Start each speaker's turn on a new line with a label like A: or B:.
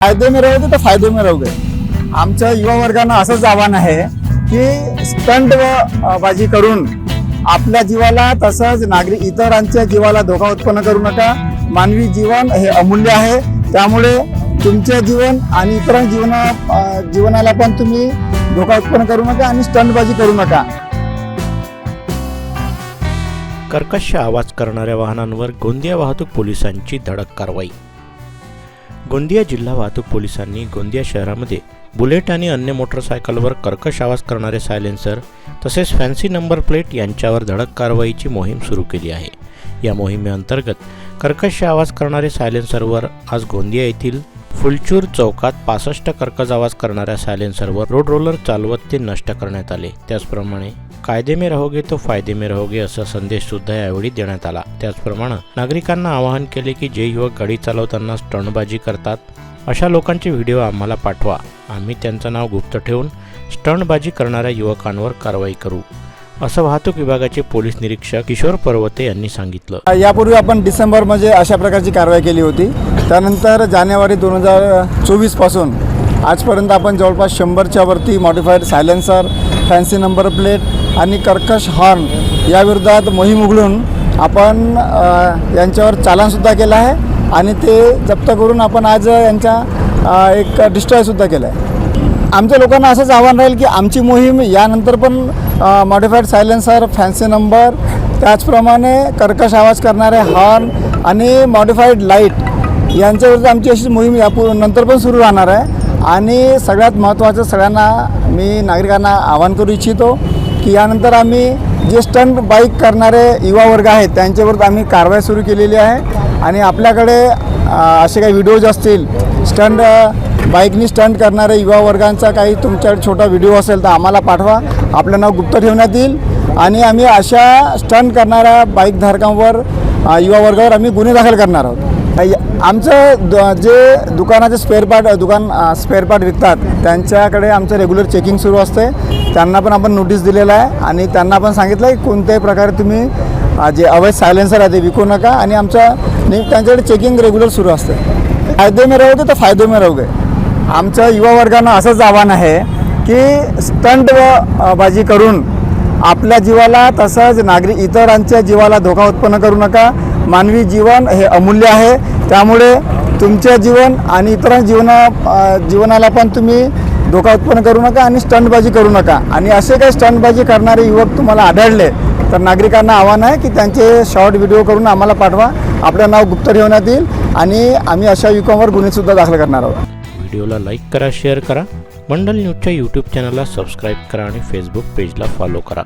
A: फायदे में रहोगे तर फायदे में रहोगे। आमच्या युवा वर्गानं असंच आव्हान आहे की स्टंट व बाजी करून आपल्या जीवाला तसंच नागरिक इतरांच्या जीवाला धोका उत्पन्न करू नका. मानवी जीवन हे अमूल्य आहे. त्यामुळे तुमचे जीवन आणि इतरांच्या जीवना जीवनाला पण तुम्ही धोका उत्पन्न करू नका आणि स्टंटबाजी करू नका.
B: कर्कश आवाज करणाऱ्या वाहनांवर गोंदिया वाहतूक पोलिसांची धडक कारवाई गोंदिया जिल्हा वाहतूक पोलिसांनी गोंदिया शहरामध्ये बुलेट आणि अन्य मोटरसायकलवर कर्कश आवाज करणारे सायलेन्सर तसेच फॅन्सी नंबर प्लेट यांच्यावर धडक कारवाईची मोहीम सुरू केली आहे. या मोहिमेअंतर्गत कर्कश आवाज करणारे सायलेन्सरवर आज गोंदिया येथील फुलचूर चौकात पासष्ट कर्कज आवाज करणाऱ्या सायलेन्सरवर रोड रोलर चालवत ते नष्ट करण्यात आले. त्याचप्रमाणे कायदे मे रहोगे तो फायदे मे रहोगे असा संदेश सुद्धा यावेळी देण्यात आला. त्याचप्रमाणे नागरिकांना आवाहन केले की जे युवक गाडी चालवताना स्टंटबाजी करतात अशा लोकांचे व्हिडिओ आम्हाला पाठवा. आम्ही त्यांचं नाव गुप्त ठेवून स्टंटबाजी करणाऱ्या युवकांवर कारवाई करू. असं वाहतूक विभागाचे पोलीस निरीक्षक किशोर पर्वते यांनी सांगितलं.
A: यापूर्वी आपण डिसेंबरमध्ये म्हणजे अशा प्रकारची कारवाई केली होती. त्यानंतर जानेवारी दोन हजार चोवीसपासून आजपर्यंत आपण जवळपास शंभरच्या वरती modified silencer fancy number plate आणि कर्कश हॉर्न याविरोधात मोहीम उघडून आपण यांच्यावर चालानसुद्धा केलं आहे आणि ते जप्त करून आपण आज यांच्या एक डिस्ट्रॉयसुद्धा केलं आहे. आमच्या लोकांना असंच आव्हान राहील की आमची मोहीम यानंतर पण मॉडिफाईड सायलेन्सर फॅन्सी नंबर त्याचप्रमाणे कर्कश आवाज करणारे हॉर्न आणि मॉडिफाईड लाइट यांच्याविरुद्ध आमची अशी मोहीम यापू नंतर पण सुरू राहणार आहे. आणि सगळ्यात महत्त्वाचं सगळ्यांना मी नागरिकांना आवाहन करू इच्छितो की यानंतर आम्ही जे स्टंट बाईक करणारे युवा वर्ग आहेत त्यांच्याविरुद्ध आम्ही कारवाई सुरू केलेली आहे. आणि आपल्याकडे असे काही व्हिडिओज असतील स्टंट बाईकनी स्टंट करणाऱ्या युवा वर्गांचा काही तुमच्याकडे छोटा व्हिडिओ असेल तर आम्हाला पाठवा. आपलं नाव गुप्त ठेवण्यात येईल. आणि आम्ही अशा स्टंट करणाऱ्या बाईकधारकांवर युवा वर्गावर आम्ही गुन्हे दाखल करणार आहोत. आमचं द- जे दुकानाचे स्पेअर पार्ट दुकान स्पेअर पार्ट विकतात त्यांच्याकडे आमचं रेग्युलर चेकिंग सुरू असते त्यांना पण आपण नोटीस दिलेलं आहे आणि त्यांना पण सांगितलं आहे की कोणत्याही प्रकारे तुम्ही जे अवैध सायलेन्सर आहे ते विकू नका आणि आमच्या ने त्यांच्याकडे चेकिंग रेग्युलर सुरू असते फायदे राहू तर फायदे राहू गे आमच्या युवा वर्गानं असंच आव्हान आहे की स्टंट व बाजी करून आपल्या जीवाला तसंच नागरिक इतरांच्या जीवाला धोका उत्पन्न करू नका. मानवी जीवन हे अमूल्य आहे. त्यामुळे तुमच्या जीवन आणि इतरांच्या जीवना जीवनाला पण तुम्ही धोका उत्पन्न करू नका आणि स्टंटबाजी करू नका. आणि असे काही स्टंटबाजी करणारे युवक तुम्हाला आढळले तर नागरिकांना आव्हान आहे की त्यांचे शॉर्ट व्हिडिओ करून आम्हाला पाठवा. आपलं नाव गुप्त ठेवण्यात येईल आणि आम्ही अशा युवकांवर गुन्हेसुद्धा दाखल करणार आहोत.
B: व्हिडिओला लाईक करा शेअर करा. मंडल न्यूजच्या यूट्यूब चॅनलला सबस्क्राईब करा आणि फेसबुक पेजला फॉलो करा.